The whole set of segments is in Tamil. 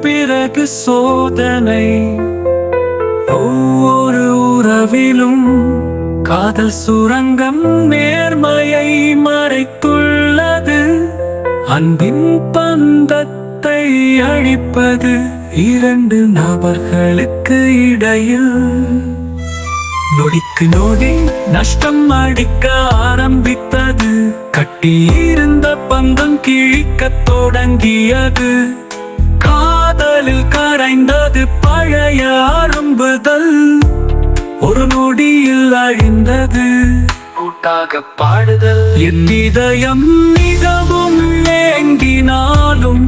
பிறகு சோதனை. ஒவ்வொரு உறவிலும் காதல் சுரங்கம் நேர்மையை மறைத்துள்ளது. அன்பின் பந்தத்தை அழிப்பது இரண்டு நபர்களுக்கு இடையில். நொடிக்கு நொடி நஷ்டம் அடிக்க ஆரம்பித்தது. கட்டியிருந்த பந்தம் கிழிக்கத் தொடங்கியது. காதலில் கரைந்தது பழைய ஆரம்புதல். ஒரு நொடியில் அழிந்தது. கூட்டாக பாடுதல். என் இதயம் மிகவும் ஏங்கினாலும்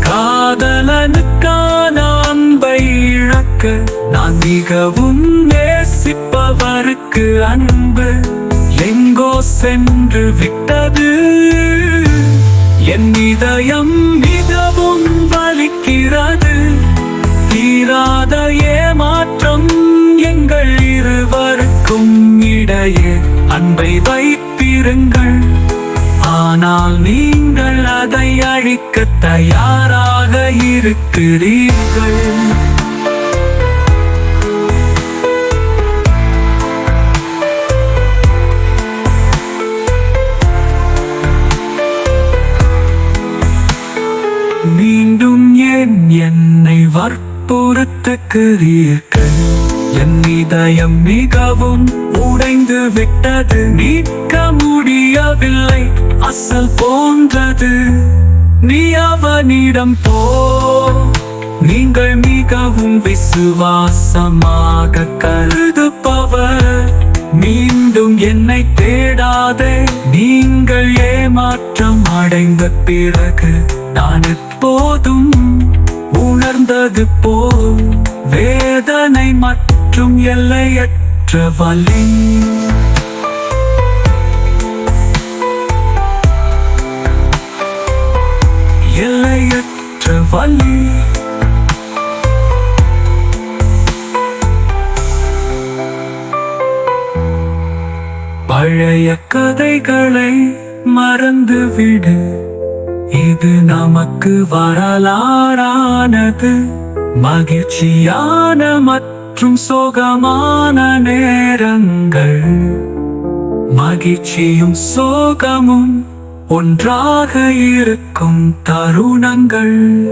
காதலனுக்கான அன்பை இழக்க நான் மிகவும் எங்கோ சென்று விட்டது. என் இதயம் மிகவும் வலிக்கிறது. தீராத ஏமாற்றம் எங்கள் இருவருக்கும் இடையே அன்பை வைத்திருங்கள். ஆனால் நீங்கள் அதை அழிக்க தயாராக இருக்கிறீர்கள். ஏன் என்னை வற்புறுத்துக்கிறீர்கள் என் இதயம் மிகவும் உடைந்து விட்டது. நீக்க முடியவில்லை. அசல் போன்றது. நீ அவனிடம் போ. நீங்கள் மிகவும் விசுவாசமாக கருதுப்பவர் மீண்டும் என்னை தேடாதே. நீங்கள் ஏமாற்றம் அடைந்த பிறகு நான் எப்போதும் உணர்ந்தது போல் வேதனை மற்றும் எல்லையற்ற வலி. எல்லையற்ற வலி. பழைய கதைகளை மறந்துவிடு. இது நமக்கு வரலாறானது. மகிழ்ச்சியான மற்றும் சோகமான நேரங்கள். மகிழ்ச்சியும் சோகமும் ஒன்றாக இருக்கும் தருணங்கள்.